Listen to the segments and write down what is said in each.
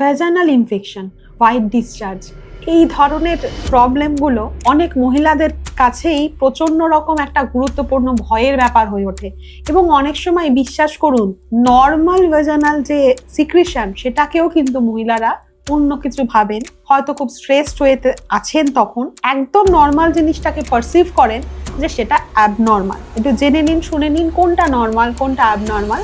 Vaginal infection white discharge এই ধরনের প্রবলেমগুলো অনেক মহিলাদের কাছেই প্রচণ্ড রকম একটা গুরুত্বপূর্ণ ভয়ের ব্যাপার হয়ে ওঠে। এবং অনেক সময় বিশ্বাস করুন নর্মাল ভেজানাল যে সিক্রিশন সেটাকেও কিন্তু মহিলারা অন্য কিছু ভাবেন। হয়তো খুব স্ট্রেসড হয়েতে আছেন তখন, একদম নর্মাল জিনিসটাকে পারসিভ করেন যে সেটা অ্যাবনর্মাল একটু জেনে নিন, শুনে নিন কোনটা নর্মাল কোনটা অ্যাবনর্মাল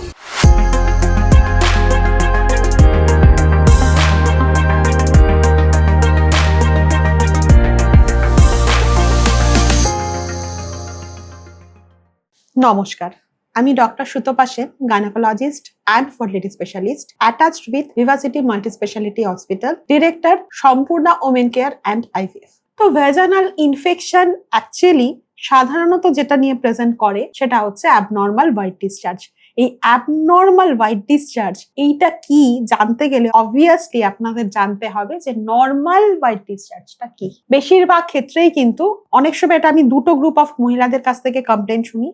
নমস্কার। আমি doctor Sutapa Sen gynaecologist and fertility specialist attached with university multi speciality hospital director Sampurna women care and IVF তো ভেজানাল ইনফেকশন অ্যাকচুয়ালি সাধারণত যেটা নিয়ে প্রেজেন্ট করে সেটা হচ্ছে অ্যাবনর্মাল হোয়াইট ডিসচার্জ এই অ্যাবনর্মাল হোয়াইট ডিসচার্জ এইটা কি জানতে গেলে অবভিয়াসলি আপনাদের জানতে হবে যে নর্মাল হোয়াইট ডিসচার্জটা কি। বেশিরভাগ ক্ষেত্রেই কিন্তু অনেক সময় এটা আমি দুটো গ্রুপ অফ মহিলাদের কাছ থেকে কমপ্লেন শুনি।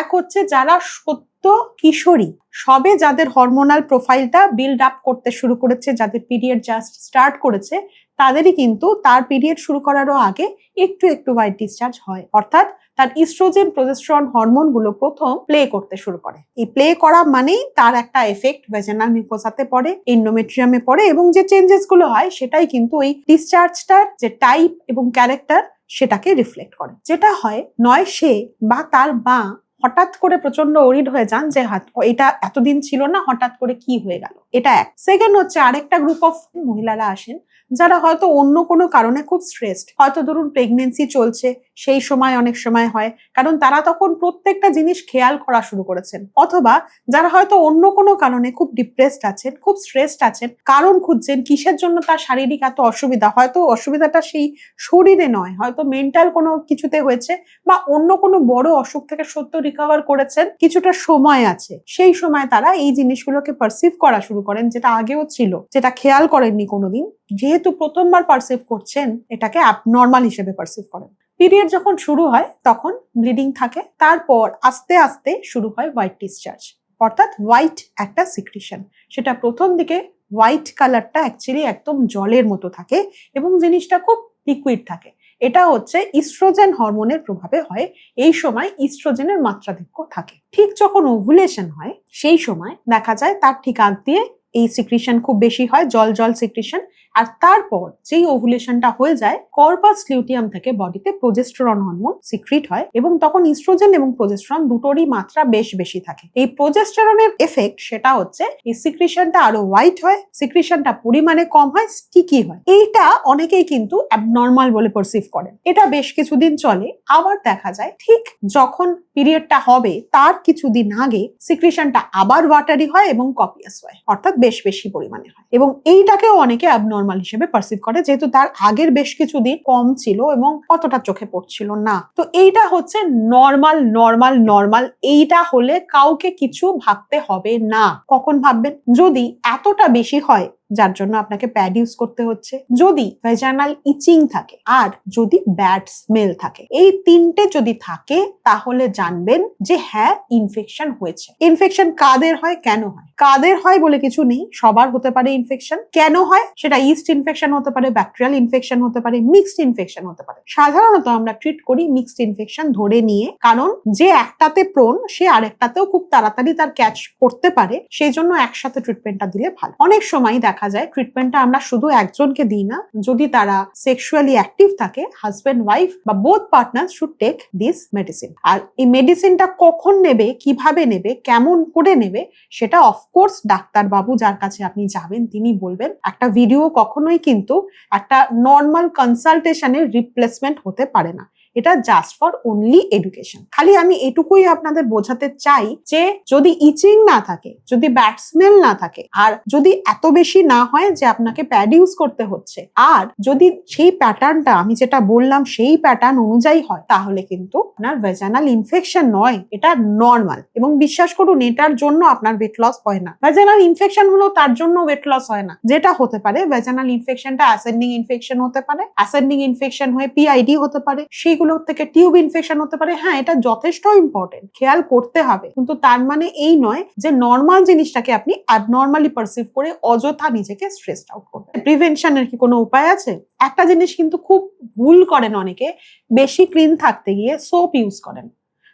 এক হচ্ছে যারা সত্য কিশোরী, সবে যাদের হরমোনাল প্রোফাইলটা বিল্ড আপ করতে শুরু করেছে, যাদের পিরিয়ড জাস্ট স্টার্ট করেছে তাদেরই কিন্তু তার পিরিয়ড শুরু করারও আগে একটু একটু হোয়াইট ডিসচার্জ হয়। অর্থাৎ তার ইস্ট্রোজেন প্রজেস্ট্রন হরমোনগুলো প্রথম প্লে করতে শুরু করে। এই প্লে করা মানেই তার একটা এফেক্ট ভেজেনাল মিউকোসাতে পড়ে ইন্ডোমেট্রিয়ামে পড়ে এবং যে চেঞ্জেসগুলো হয় সেটাই কিন্তু ওই ডিসচার্জটার যে টাইপ এবং ক্যারেক্টার সেটাকে রিফ্লেক্ট করে। যেটা হয় নয় সে বা তার মা হঠাৎ করে প্রচণ্ড ওরিড হয়ে যান যে হাত এটা এতদিন ছিল না, হঠাৎ করে কি হয়ে গেল? এটা এক। সেকেন্ড হচ্ছে আরেকটা গ্রুপ অফ মহিলারা আসেন, যারা হয়তো অন্য কোনো কারণে খুব স্ট্রেসড হয়তো ধরুন প্রেগনেন্সি চলছে, সেই সময় অনেক সময় হয়, কারণ তারা তখন প্রত্যেকটা জিনিস খেয়াল করা শুরু করেছেন। অথবা যারা হয়তো অন্য কোনো কারণে খুব ডিপ্রেসড আছেন, খুব স্ট্রেসড আছেন, কারণ খুঁজছেন কিসের জন্য তার শারীরিক এত অসুবিধা? হয়তো অসুবিধাটা সেই শরীরে নয়, হয়তো মেন্টাল কোনো কিছুতে হয়েছে, বা অন্য কোনো বড় অসুখ থেকে সত্য রিকভার করেছেন, কিছুটা সময় আছে। সেই সময় তারা এই জিনিসগুলোকে পারসিভ করা শুরু করেন, যেটা আগেও ছিল, যেটা খেয়াল করেননি কোনোদিন। যেহেতু প্রথমবার পারসিভ করছেন, এটাকে অ্যাবনর্মাল হিসেবে পারসিভ করেন। পিরিয়ড যখন শুরু হয়, তখন ব্লিডিং থাকে, তারপর আস্তে আস্তে শুরু হয় হোয়াইট ডিসচার্জ অর্থাৎ হোয়াইট একটা সিক্রিশন সেটা প্রথম দিকে হোয়াইট কালারটা অ্যাকচুয়ালি একদম জলের মতো থাকে এবং জিনিসটা খুব লিকুইড থাকে। এটা হচ্ছে ইস্ট্রোজেন হরমোনের প্রভাবে হয়। এই সময় ইস্ট্রোজেনের মাত্রাধিক্য থাকে। ঠিক যখন ওভুলেশন হয়, সেই সময় দেখা যায় তার ঠিক আগ দিয়ে এই সিক্রিশন খুব বেশি হয়, জল জল সিক্রিশন আর তারপর যেই ওভুলেশনটা হয়ে যায় কর্পাস লিউটিয়াম থেকে বডিতে প্রোজেস্টেরন হরমোন সিক্রিট হয় এবং তখন ইস্ট্রোজেন এবং প্রোজেস্টেরন দুটোরই মাত্রা বেশ বেশি থাকে। এই প্রোজেস্টেরনের এফেক্ট সেটা হচ্ছে, এই সিক্রিশনটা আরও হোয়াইট হয় সিক্রিশনটা পরিমাণে কম হয় স্টিকি হয়। এইটা অনেকেই কিন্তু অ্যাবনর্মাল বলে পারসিভ করেন। এটা বেশ কিছুদিন চলে, আবার দেখা যায়, ঠিক যখন পিরিয়ডটা হবে, তার কিছুদিন আগে সিক্রিশনটা আবার ওয়াটারি হয় এবং কপিয়াস হয়, অর্থাৎ বেশ বেশি পরিমাণে হয়। এবং এইটাকেও অনেকে অ্যাবনর্মাল হিসেবে পারসিভ করে, যেহেতু তার আগের বেশ কিছুদিন কম ছিল এবং অতটা চোখে পড়ছিল না। তো এইটা হচ্ছে নর্মাল নর্মাল নর্মাল এইটা হলে কাউকে কিছু ভাবতে হবে না। কখন ভাববেন? যদি এতটা বেশি হয় যার জন্য আপনাকে প্যাড ইউজ করতে হচ্ছে। যদি ভেজানাল ইচিং থাকে আর যদি ব্যাড স্মেল থাকে, এই তিনটে যদি থাকে, তাহলে জানবেন যে হ্যাঁ ইনফেকশন হয়েছে। ইনফেকশন কাদের হয়, কেন হয়? কাদের হয় বলে কিছু নেই, সবার হতে পারে ইনফেকশন কেন হয়? সেটা ইস্ট ইনফেকশন হতে পারে ব্যাকটেরিয়াল ইনফেকশন হতে পারে মিক্সড ইনফেকশন হতে পারে। সাধারণত আমরা ট্রিট করি মিক্সড ইনফেকশন ধরে নিয়ে, কারণ যে একটাতে প্রোন সে আরেকটাতেও খুব তাড়াতাড়ি তার ক্যাচ করতে পারে, সেই জন্য একসাথে ট্রিটমেন্টটা দিলে ভালো। অনেক সময় দেখা যায় ট্রিটমেন্টটা আমরা শুধু একজনকে দিই না, যদি তারা সেক্সুয়ালি অ্যাক্টিভ থাকে হাজব্যান্ড ওয়াইফ বা both partner should take this medicine আর এই মেডিসিনটা কখন নেবে, কীভাবে নেবে, কেমন করে নেবে, সেটা অফকোর্স ডাক্তার বাবু যার কাছে আপনি যাবেন, তিনি বলবেন। একটা ভিডিও কখনোই কিন্তু একটা নর্মাল কনসালটেশনের রিপ্লেসমেন্ট হতে পারে না। এটা জাস্ট ফর অনলি এডুকেশন খালি আমি এটুকুই আপনাদের বোঝাতে চাই যে যদি ইচিং না থাকে, যদি ব্যাড স্মেল না থাকে, আর যদি এত বেশি না হয় যে আপনাকে প্যাড ইউজ করতে হচ্ছে, আর যদি সেই প্যাটার্নটা আমি যেটা বললাম সেই প্যাটার্ন অনুযায়ী হয়, তাহলে কিন্তু আপনার ভেজানাল ইনফেকশন নয়, এটা নর্মাল এবং বিশ্বাস করুন, এটার জন্য আপনার ওয়েট লস হয় না। ভেজানাল ইনফেকশন হলো তার জন্য ওয়েট লস হয় না। যেটা হতে পারে ভেজানাল ইনফেকশনটা অ্যাসেন্ডিং ইনফেকশন হতে পারে অ্যাসেন্ডিং ইনফেকশন হয়ে পিআইডি হতে পারে, সেইগুলো গুলো থেকে টিউব ইনফেকশন হতে পারে। হ্যাঁ এটা যথেষ্ট ইম্পর্টেন্ট খেয়াল করতে হবে। কিন্তু তার মানে এই নয় যে নর্মাল জিনিসটাকে আপনি অ্যাবনর্মালি পারসিভ করে অযথা নিজেকে স্ট্রেসড আউট করবেন। প্রিভেনশনের কি কোনো উপায় আছে? একটা জিনিস কিন্তু খুব ভুল করেন অনেকে, বেশি ক্লিন থাকতে গিয়ে সোপ ইউজ করেন।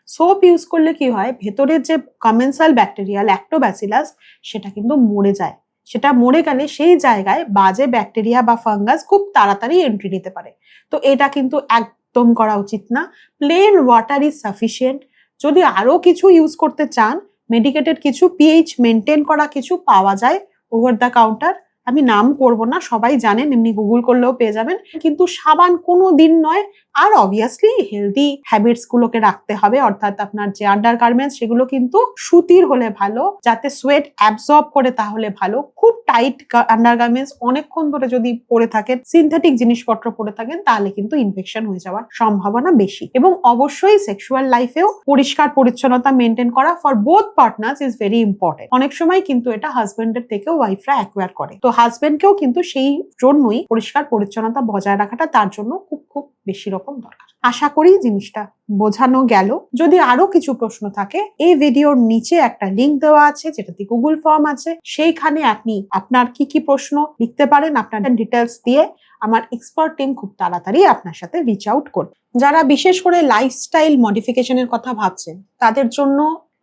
সোপ ইউজ করলে কি হয়? ভেতরের যে কমেন্সাল ব্যাকটেরিয়া ল্যাক্টোব্যাসিলাস সেটা কিন্তু মরে যায়। সেটা মরে গেলে সেই জায়গায় বাজে ব্যাকটেরিয়া বা ফাঙ্গাস খুব তাড়াতাড়ি এন্ট্রি নিতে পারে। তো এটা কিন্তু একদম করা উচিত না। প্লেন ওয়াটার ইজ সাফিসিয়েন্ট যদি আরও কিছু ইউজ করতে চান মেডিকেটেড কিছু পিএইচ মেনটেন করা কিছু পাওয়া যায় ওভার দ্য কাউন্টার আমি নাম করব না, সবাই জানেন, এমনি গুগল করলেও পেয়ে যাবেন। কিন্তু সাবান কোনো দিন নয়, আর অবভিয়াসলি হেলদি হ্যাবিটস গুলোকে রাখতে হবে। অর্থাৎ আপনার যে আন্ডার গার্মেন্টস সেগুলো কিন্তু সুতির হলে ভালো, যাতে সোয়েট অ্যাবজর্ব করে তাহলে ভালো। খুব টাইট আন্ডার গার্মেন্টস অনেকক্ষণ ধরে যদি পরে থাকেন সিনথেটিক জিনিসপত্র পরে থাকেন, তাহলে কিন্তু ইনফেকশন হয়ে যাওয়ার সম্ভাবনা বেশি। এবং অবশ্যই সেক্সুয়াল লাইফেও পরিষ্কার পরিচ্ছন্নতা মেনটেন করা for both partners is very important অনেক সময় কিন্তু এটা হাজবেন্ডের থেকেও ওয়াইফরা অ্যাকোয়ার করে। তো হাজবেন্ডকেও কিন্তু সেই জন্যই পরিষ্কার পরিচ্ছন্নতা বজায় রাখাটা তার জন্য খুব খুব বেশি রকম দরকার। আশা করি জিনিসটা বোঝানো গেল। যদি আরও কিছু প্রশ্ন থাকে, এই ভিডিওর নিচে একটা লিংক দেওয়া আছে, যেটাতে গুগল ফর্ম আছে। সেইখানে আপনি আপনার কি কি প্রশ্ন লিখতে পারেন, আপনার ডিটেলস দিয়ে আমার এক্সপার্ট টিম খুব তাড়াতাড়ি আপনার সাথে রিচ আউট করবে। যারা বিশেষ করে লাইফস্টাইল মডিফিকেশনের কথা ভাবছেন, তাদের জন্য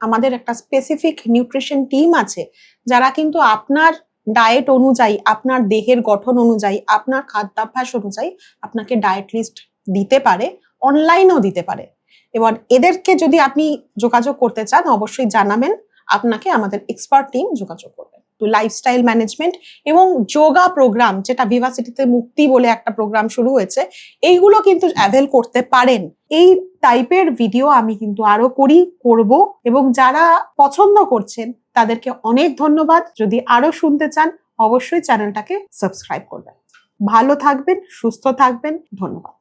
আমাদের একটা স্পেসিফিক নিউট্রিশন টিম আছে, যারা কিন্তু আপনার ডায়েট অনুযায়ী, আপনার দেহের গঠন অনুযায়ী, আপনার খাদ্যাভ্যাস অনুযায়ী আপনাকে ডায়েট লিস্ট দিতে পারে অনলাইনেও দিতে পারে। এবার এদেরকে যদি আপনি যোগাযোগ করতে চান, অবশ্যই জানাবেন। আপনাকে আমাদের এক্সপার্ট টিম যোগাযোগ করবে। তো লাইফস্টাইল ম্যানেজমেন্ট এবং যোগা প্রোগ্রাম যেটা ভিভাসিটিতে মুক্তি বলে একটা প্রোগ্রাম শুরু হয়েছে, এইগুলো কিন্তু অ্যাভেল করতে পারেন। এই টাইপের ভিডিও আমি কিন্তু আরও করি, করব এবং যারা পছন্দ করছেন, তাদেরকে অনেক ধন্যবাদ। যদি আরও শুনতে চান, অবশ্যই চ্যানেলটাকে সাবস্ক্রাইব করবেন। ভালো থাকবেন, সুস্থ থাকবেন, ধন্যবাদ।